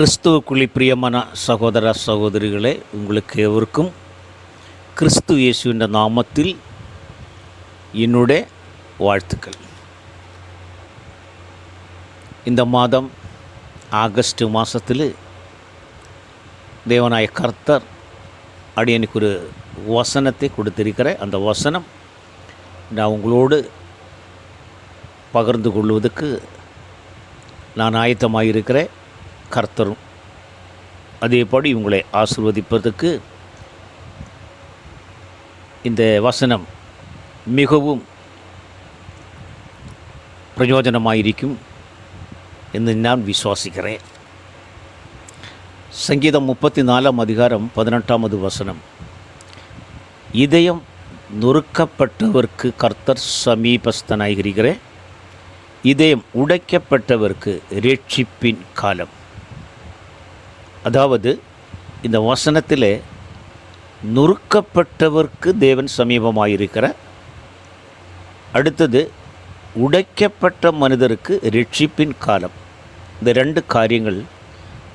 கிறிஸ்துவுக்குள்ளி பிரியமான சகோதர சகோதரிகளே உங்களுக்கு எவருக்கும் கிறிஸ்து இயேசுவின் நாமத்தில் என்னுடைய வாழ்த்துக்கள். இந்த மாதம் ஆகஸ்ட் மாதத்தில் தேவநாய கர்த்தர் அடியனுக்கு ஒரு வசனத்தை கொடுத்திருக்கிறேன் அந்த வசனம் நான் உங்களோடு பகிர்ந்து கொள்வதற்கு நான் ஆயத்தமாக இருக்கிறேன் கர்த்தரும். அதேபடி உங்களை ஆசிர்வதிப்பதற்கு இந்த வசனம் மிகவும் பிரயோஜனமாயிருக்கும் என்று நான் விசுவாசிக்கிறேன். சங்கீதம் முப்பத்தி நாலாம் அதிகாரம் பதினெட்டாமது வசனம். இதயம் நொறுக்கப்பட்டவர்க்கு கர்த்தர் சமீபஸ்தனாகிறேன் இதயம் உடைக்கப்பட்டவர்க்கு ரட்சிப்பின் காலம். அதாவது இந்த வசனத்திலே நொறுக்கப்பட்டவர்க்கு தேவன் சமீபமாயிருக்கிறார் அடுத்தது உடைக்கப்பட்ட மனிதருக்கு ரட்சிப்பின் காலம். இந்த ரெண்டு காரியங்கள்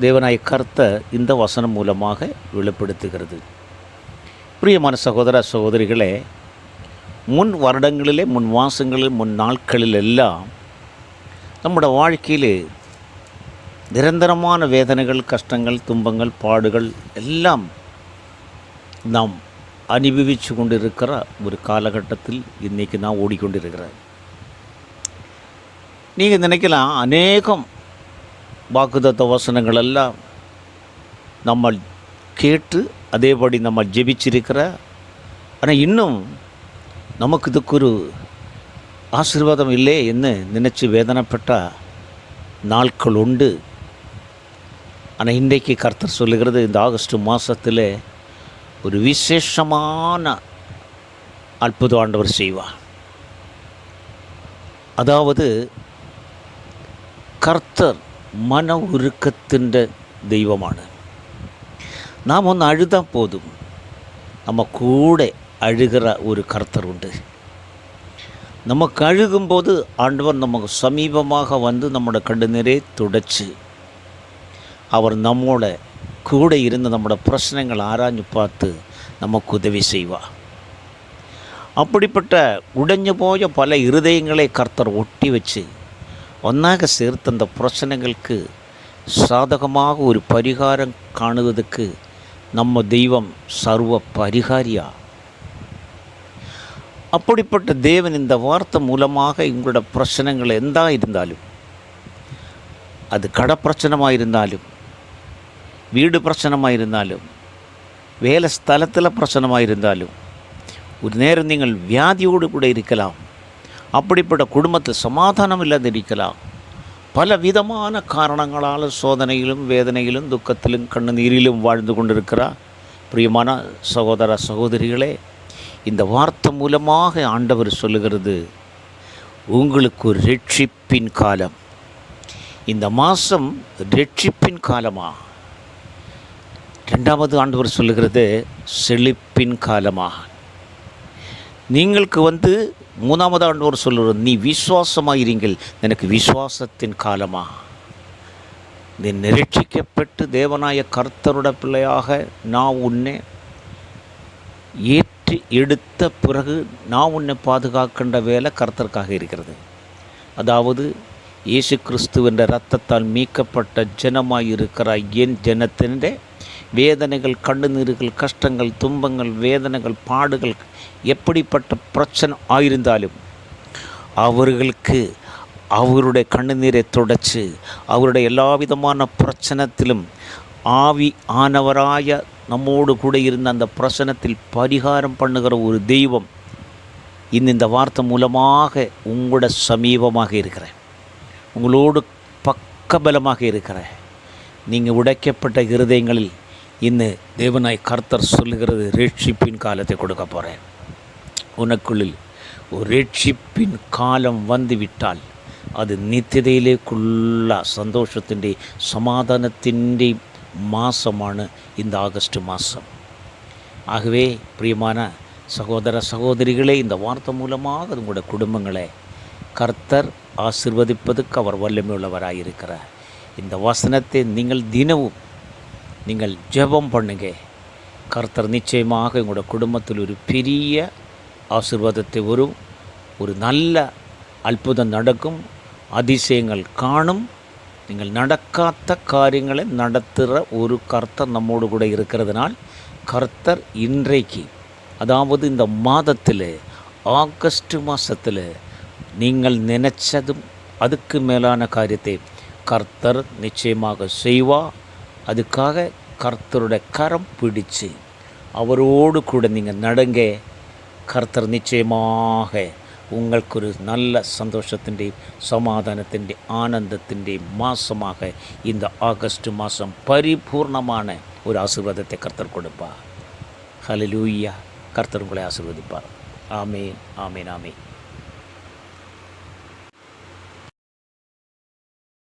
தேவனாய் கர்த்த இந்த வசனம் மூலமாக வெளிப்படுத்துகிறது. பிரியமான சகோதர சகோதரிகளே முன் வருடங்களிலே முன் மாதங்களில் முன் நாட்களில் எல்லாம் நம்முடைய வாழ்க்கையில் நிரந்தரமான வேதனைகள் கஷ்டங்கள் துன்பங்கள் பாடுகள் எல்லாம் நாம் அனுபவித்து கொண்டிருக்கிற ஒரு காலகட்டத்தில் இன்றைக்கி நான் ஓடிக்கொண்டிருக்கிறேன் நீங்கள் நினைக்கலாம் அநேகம் வாக்குதத்த வசனங்கள் எல்லாம் நம்ம கேட்டு அதேபடி நம்ம ஜெபிச்சிருக்கிற ஆனால் இன்னும் நமக்கு இதுக்கு ஒரு ஆசீர்வாதம் இல்லை என்று நினச்சி வேதனைப்பட்ட நாட்கள் உண்டு. ஆனால் இன்றைக்கு கர்த்தர் சொல்லுகிறது இந்த ஆகஸ்ட் மாதத்தில் ஒரு விசேஷமான அற்புதம் ஆண்டவர் செய்வார். அதாவது கர்த்தர் மன உருக்கத்தின் தெய்வமான. நாம் ஒன்று அழுதால் போதும். நம்ம கூட அழுகிற ஒரு கர்த்தர் உண்டு. நமக்கு அழுகும்போது ஆண்டவர் நமக்கு சமீபமாக வந்து நம்மளோட கண்ணு நிறைய துடைச்சி அவர் நம்மோட கூட இருந்து நம்மளோட பிரச்சனைகள் ஆராய்ஞ்சு பார்த்து நமக்கு உதவி செய்வார் அப்படிப்பட்ட உடைஞ்சு போய பல இருதயங்களை கர்த்தர் ஒட்டி வச்சு ஒன்றாக சேர்த்து அந்த பிரச்சனைகளுக்கு சாதகமாக ஒரு பரிகாரம் காணுவதற்கு நம்ம தெய்வம் சர்வ பரிகாரியா? அப்படிப்பட்ட தேவன் இந்த வார்த்தை மூலமாக உங்களோட பிரச்சனைகள் எந்தா இருந்தாலும் அது கடப்பிரச்சனமாக இருந்தாலும் வீடு பிரச்சனமாக இருந்தாலும் வேலை ஸ்தலத்தில் பிரச்சனமாக இருந்தாலும் ஒரு நேரம் நீங்கள் வியாதியோடு கூட இருக்கலாம் அப்படிப்பட்ட குடும்பத்தில் சமாதானம் இல்லாத இருக்கலாம். பல விதமான காரணங்களால் சோதனையிலும் வேதனையிலும் துக்கத்திலும் கண்ணுநீரிலும் வாழ்ந்து கொண்டிருக்கிறார். பிரியமான சகோதர சகோதரிகளே இந்த வார்த்தை மூலமாக ஆண்டவர் சொல்லுகிறது உங்களுக்கு ஒரு ரட்சிப்பின் காலம். இந்த மாதம் ரட்சிப்பின் காலமாக ரெண்டாவது ஆண்டவர் சொல்லுகிறது செழிப்பின் காலமாக. நீங்களுக்கு வந்து மூணாவது ஆண்டவர் சொல்லுறது நீ விசுவாசமாயிருங்கள் எனக்கு விசுவாசத்தின் காலமாக. நீ நிரட்சிக்கப்பட்டு தேவனாய கர்த்தருட பிள்ளையாக நான் உன்னை ஏற்றி எடுத்த பிறகு நான் உன்னை பாதுகாக்கின்ற வேலை கர்த்தருக்காக இருக்கிறது. அதாவது இயேசு கிறிஸ்துவென்ற இரத்தத்தால் மீட்கப்பட்ட ஜனமாய் இருக்கிற என் ஜனத்தினே வேதனைகள் கண்ணுநீர்கள் கஷ்டங்கள் துன்பங்கள் வேதனைகள் பாடுகள் எப்படிப்பட்ட பிரச்சனை ஆயிருந்தாலும் அவர்களுக்கு அவருடைய கண்ணுநீரை தொடச்சு அவருடைய எல்லா விதமான பிரச்சனத்திலும் ஆவி ஆனவராய நம்மோடு கூட இருந்த அந்த பிரச்சனத்தில் பரிகாரம் பண்ணுகிற ஒரு தெய்வம் இந்த இந்த வார்த்தை மூலமாக உங்களோட சமீபமாக இருக்கிறேன். உங்களோடு பக்கபலமாக இருக்கிறேன். நீங்கள் உடைக்கப்பட்ட இருதயங்களில் இன்னும் தேவனாய் கர்த்தர் சொல்லுகிறது ரட்சிப்பின் காலத்தை கொடுக்க போகிறேன் உனக்குள்ளில் ஒரு ரட்சிப்பின் காலம் வந்துவிட்டால் അത് നിത്യതയിലേക്കുള്ള സന്തോഷത്തിൻ്റെ സമാധാനത്തിൻ്റെ മാസമാണ് இந்த ஆகஸ்ட் மாதம் ஆகவே பிரியமான சகோதர சகோதரிகளே இந்த வார்த்தை மூலமாக உங்களுடைய குடும்பங்களை கர்த்தர் ஆசிர்வதிப்பதற்கு அவர் வல்லமையுள்ளவராயிருக்கிறார் இந்த வசனத்தை நீங்கள் தினமும் நீங்கள் ஜெபம் பண்ணுங்க. கர்த்தர் நிச்சயமாக உங்களோட குடும்பத்தில் ஒரு பெரிய ஆசிர்வாதத்தை வரும். ஒரு நல்ல அற்புதம் நடக்கும். அதிசயங்கள் காணும். நீங்கள் நடக்காத காரியங்களை நடத்துகிற ஒரு கர்த்தர் நம்மோடு கூட இருக்கிறதுனால் கர்த்தர் இன்றைக்கு அதாவது இந்த மாதத்தில் ஆகஸ்ட் மாதத்தில் நீங்கள் நினைச்சதும் அதுக்கு மேலான காரியத்தை கர்த்தர் நிச்சயமாக செய்வா அதுக்காக கர்த்தருடைய கரம் பிடிச்சு அவரோடு கூட நீங்கள் நடங்க கர்த்தர் நிச்சயமாக ഉങ്ങൾക്കൊരു നല്ല സന്തോഷത്തിൻ്റെയും സമാധാനത്തിൻ്റെ ആനന്ദത്തിൻ്റെയും മാസമാക ഇന്ന് ആഗസ്റ്റ് മാസം പരിപൂർണമാണ് ഒരു ആശീർവാദത്തെ കർത്തർ കൊടുപ്പാർ ഹലലൂയ്യ കർത്തർ ഉങ്ങളെ ആശീർവദിപ്പാർ ആമേൻ ആമേൻ ആമേൻ